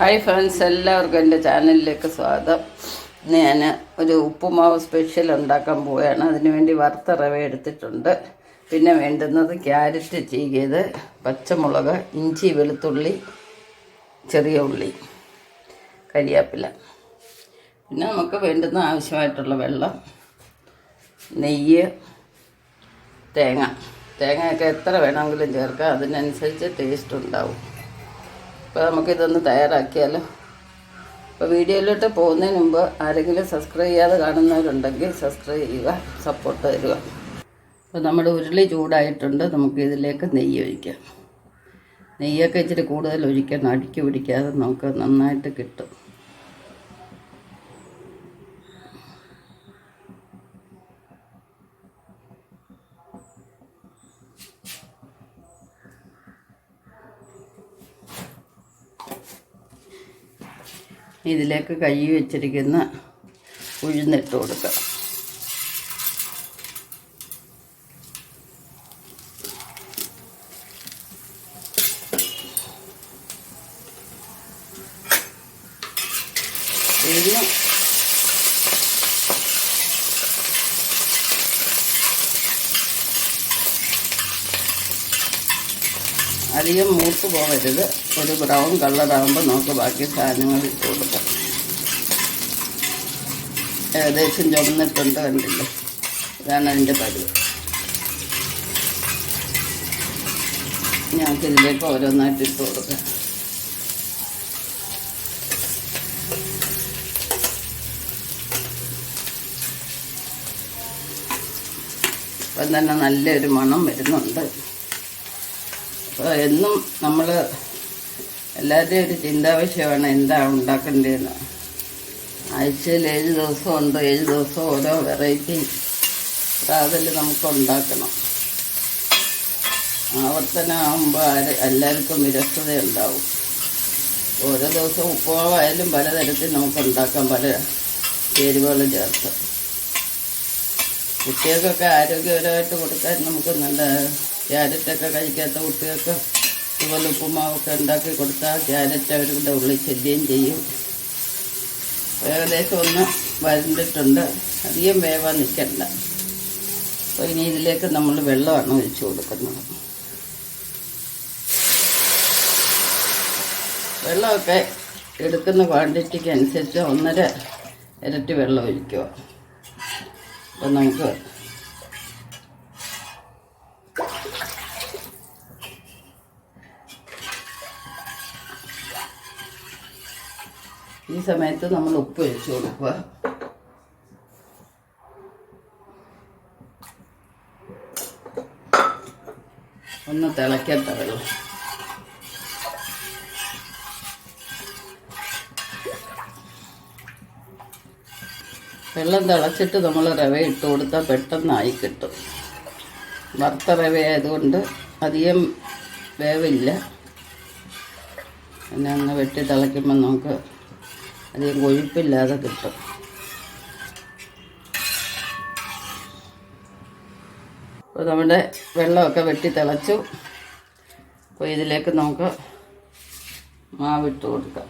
Hi friends എല്ലാവർക്കും എന്റെ ചാനലിലേക്ക് സ്വാഗതം. ഞാൻ ഒരു ഉപ്പുമാവ് സ്പെഷ്യൽ ഉണ്ടാക്കാൻ പോവുകയാണ്. അതിനുവേണ്ടി വറുത്ത റവ എടുത്തിട്ടുണ്ട്. പിന്നെ വേണ്ടുന്നത് ക്യാരറ്റ് ചീകിയത് പച്ചമുളക് ഇഞ്ചി വെളുത്തുള്ളി ചെറിയ ഉള്ളി കരിയാപ്പില. പിന്നെ നമുക്ക് വേണ്ടുന്ന ആവശ്യമായിട്ടുള്ള വെള്ളം നെയ്യ് തേങ്ങ. തേങ്ങയൊക്കെ എത്ര വേണമെങ്കിലും ചേർക്കാം. അതിനനുസരിച്ച് ടേസ്റ്റ് ഉണ്ടാവും. അപ്പോൾ നമുക്കിതൊന്ന് തയ്യാറാക്കിയാലോ? അപ്പോൾ വീഡിയോയിലോട്ട് പോകുന്നതിന് മുമ്പ് ആരെങ്കിലും സബ്സ്ക്രൈബ് ചെയ്യാതെ കാണുന്നവരുണ്ടെങ്കിൽ സബ്സ്ക്രൈബ് ചെയ്യുക സപ്പോർട്ട് തരിക. അപ്പോൾ നമ്മുടെ ഉരുളി ചൂടായിട്ടുണ്ട് നമുക്ക് ഇതിലേക്ക് നെയ്യ് ഒഴിക്കാം. നെയ്യൊക്കെ ഇച്ചിരി കൂടുതൽ ഒഴിക്കണം അടുക്കി പിടിക്കാതെ നമുക്ക് നന്നായിട്ട് കിട്ടും. ഇതിലേക്ക് കൈ വെച്ചിരിക്കുന്ന ഉഴുന്നിട്ട് ഉഴുന്ന് അധികം മൂത്ത് പോകരുത്. ഒരു ബ്രൗൺ കളറാകുമ്പോൾ നമുക്ക് ബാക്കി സാധനങ്ങൾ ഇട്ട് കൊടുക്കാം. ഏകദേശം ചുമന്നിട്ടുണ്ട് കണ്ടില്ലേ? ഇതാണ് അതിന്റെ പരുവ് ഞങ്ങൾക്ക് ഇതിലേക്ക് ഓരോന്നായിട്ട് ഇട്ട് കൊടുക്കാം. ഇപ്പം തന്നെ നല്ലൊരു മണം വരുന്നുണ്ട്. അപ്പോൾ എന്നും നമ്മൾ എല്ലാവരുടെയും ഒരു ചിന്താവിഷയമാണ് എന്താ ഉണ്ടാക്കേണ്ടതെന്ന്. ആഴ്ചയിൽ ഏഴ് ദിവസം ഉണ്ട്. ഏഴ് ദിവസം ഓരോ വെറൈറ്റി പ്രാതൽ നമുക്ക് ഉണ്ടാക്കണം. ആവർത്തനമാകുമ്പോൾ ആര് എല്ലാവർക്കും വിരസത ഉണ്ടാവും ഓരോ ദിവസവും ഉപ്പുമാവായാലും പലതരത്തിൽ നമുക്ക് ഉണ്ടാക്കാം പല ചേരുവകൾ ചേർത്ത്. കുട്ടികൾക്കൊക്കെ ആരോഗ്യപരമായിട്ട് കൊടുക്കാൻ നമുക്ക് നല്ല ക്യാരറ്റൊക്കെ കഴിക്കാത്ത കുട്ടികൾക്ക് ഇതുപോലെ ഉപ്പുമാവൊക്കെ ഉണ്ടാക്കി കൊടുത്താൽ ക്യാരറ്റ് അവരുടെ ഉള്ളിൽ ചെല്ലുകയും ചെയ്യും. ഏകദേശം ഒന്ന് വരണ്ടിട്ടുണ്ട്. അധികം വേവാൻ നിൽക്കണ്ട. അപ്പോൾ ഇനി ഇതിലേക്ക് നമ്മൾ വെള്ളമാണ് ഒഴിച്ചു കൊടുക്കുന്നത്. വെള്ളമൊക്കെ എടുക്കുന്ന ക്വാണ്ടിറ്റിക്ക് അനുസരിച്ച് ഒന്നര ഇരട്ടി വെള്ളം ഒഴിക്കുക. അപ്പം നമുക്ക് ഈ സമയത്ത് നമ്മൾ ഉപ്പ് ഒഴിച്ച് കൊടുക്കുക. ഒന്ന് തിളയ്ക്കാൻ വെള്ളം വെള്ളം തിളച്ചിട്ട് നമ്മൾ റവ ഇട്ട് കൊടുത്താൽ പെട്ടെന്നായി കിട്ടും. വറുത്ത റവ ആയതുകൊണ്ട് അധികം വേവില്ല. പിന്നെ ഒന്ന് വെട്ടി തിളയ്ക്കുമ്പോൾ നമുക്ക് അധികം കൊഴുപ്പില്ലാതെ കിട്ടും. അപ്പോൾ നമ്മുടെ വെള്ളമൊക്കെ വെട്ടി തിളച്ചു. അപ്പോൾ ഇതിലേക്ക് നമുക്ക് മാവിട്ട് കൊടുക്കാം.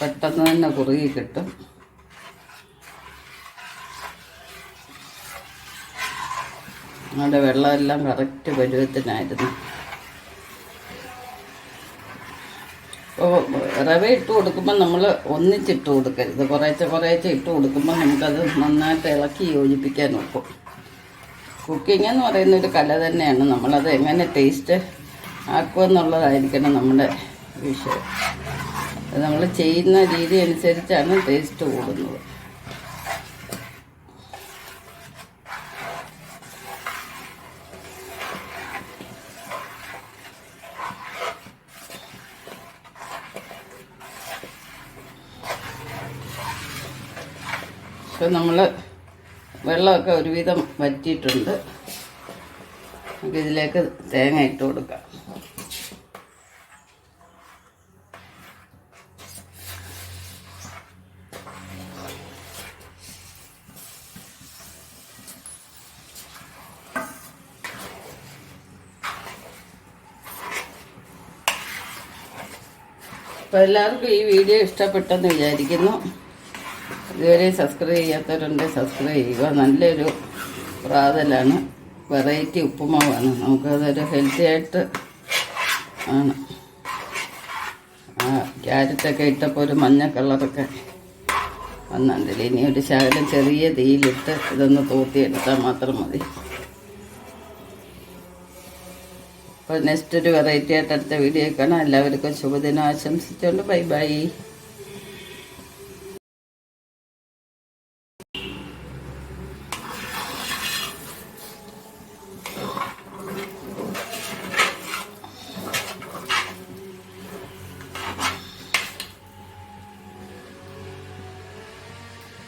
പെട്ടെന്ന് തന്നെ കുറുകി കിട്ടും. നമ്മുടെ വെള്ളമെല്ലാം കറക്റ്റ് പരുവത്തിനായിരുന്നു. റവ ഇട്ട് കൊടുക്കുമ്പോൾ നമ്മൾ ഒന്നിച്ചിട്ട് കൊടുക്കരുത്. കുറേശ്ശെ കുറേശ്ശെ ഇട്ട് കൊടുക്കുമ്പോൾ നമുക്കത് നന്നായിട്ട് ഇളക്കി യോജിപ്പിക്കാൻ നോക്കും. കുക്കിംഗ് എന്ന് പറയുന്ന ഒരു കല തന്നെയാണ്. നമ്മളത് എങ്ങനെ ടേസ്റ്റ് ആക്കുമെന്നുള്ളതായിരിക്കണം നമ്മുടെ വിഷയം. നമ്മൾ ചെയ്യുന്ന രീതി അനുസരിച്ചാണ് ടേസ്റ്റ് കൂടുന്നത്. ഇപ്പം നമ്മൾ വെള്ളമൊക്കെ ഒരുവിധം വറ്റിയിട്ടുണ്ട്. നമുക്ക് ഇതിലേക്ക് തേങ്ങ ഇട്ട് കൊടുക്കാം. അപ്പോൾ എല്ലാവർക്കും ഈ വീഡിയോ ഇഷ്ടപ്പെട്ടെന്ന് വിചാരിക്കുന്നു. ഇതുവരെ സബ്സ്ക്രൈബ് ചെയ്യാത്തവരുണ്ട് സബ്സ്ക്രൈബ് ചെയ്യുക. നല്ലൊരു പ്രാതലാണ്. വെറൈറ്റി ഉപ്പുമാവാണ്. നമുക്കതൊരു ഹെൽത്തി ആയിട്ട് ആണ്. ക്യാരറ്റൊക്കെ ഇട്ടപ്പോൾ ഒരു മഞ്ഞ കളറൊക്കെ വന്നിട്ടില്ല ഇനി ഒരു ശകലം ചെറിയ തീയിലിട്ട് ഇതൊന്ന് തൂത്തിയെടുത്താൽ മാത്രം മതി. അപ്പോൾ നെക്സ്റ്റ് ഒരു വെറൈറ്റി ആയിട്ട് അടുത്ത വീഡിയോ കാണാം. എല്ലാവർക്കും ശുഭദിനം. ആശംസിച്ചുകൊണ്ട് ബൈ ബൈ